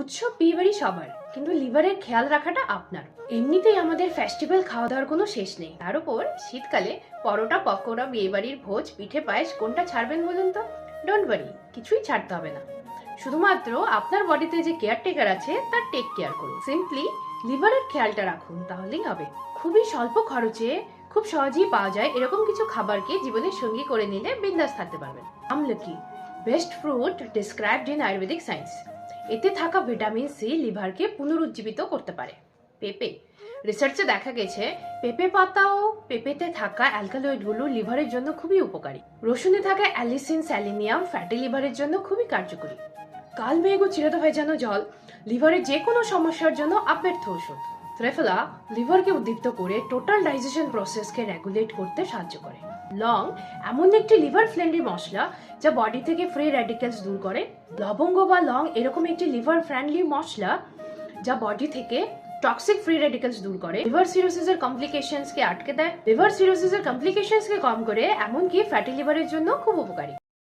উৎসব বিয়েবাড়ি সবার, কিন্তু লিভারের খেয়াল রাখাটা আপনার। এমনিতেই আমাদের ফেস্টিভ্যাল খাওয়া দাওয়ার কোনো শেষ নেই। তার উপর শীতকালে পরোটা, পকোড়া, বিয়েবাড়ির ভোজ, পিঠে পায়েস, কোনটা ছাড়বেন বলুন তো? ডোন্ট ওয়ারি কিছুই ছাড়তে হবে না। শুধুমাত্র আপনার বডিতে যে কেয়ারটেকার আছে, তার টেক কেয়ার করুন। সিম্পলি লিভারের খেয়ালটা রাখুন, তাহলেই হবে। খুবই স্বল্প খরচে খুব সহজেই পাওয়া যায় এরকম কিছু খাবারকে জীবনের সঙ্গী করে নিলে বিন্দাস থাকতে পারবেন। আমলকি best fruit described in ayurvedic science এতে থাকা ভিটামিন সি লিভারকে পুনরুজ্জীবিত করতে পারে। পেঁপে। রিসার্চে দেখা গেছে, পেঁপে পাতা ও পেঁপেতে থাকা অ্যালকালয়েডগুলো লিভারের জন্য খুবই উপকারী। রসুনে থাকা অ্যালিসিন, স্যালিনিয়াম, ফ্যাটি লিভারের জন্য খুবই কার্যকরী। কালমেঘ ও চিরত ভেজানো জল লিভারের যে কোনো সমস্যার জন্য আব্যর্থ ওষুধ ত্রেফলা লিভারকে উদ্দীপ্ত করে টোটাল ডাইজেশন প্রসেসকে রেগুলেট করতে সাহায্য করে। লং এমন একটি লিভার ফ্রেন্ডলি মশলা যা বডি থেকে ফ্রি র্যাডিক্যালস দূর করে। লবঙ্গ বা লং এরকম একটি লিভার ফ্রেন্ডলি মশলা যা বডি থেকে টক্সিক ফ্রি রেডিক্যালস দূর করে। লিভার সিরোসিসের কমপ্লিকেশনসকে আটকে দেয়। লিভার সিরোসিসের কমপ্লিকেশনসকে কম করে, এমনকি ফ্যাটি লিভারের জন্য খুব উপকারী।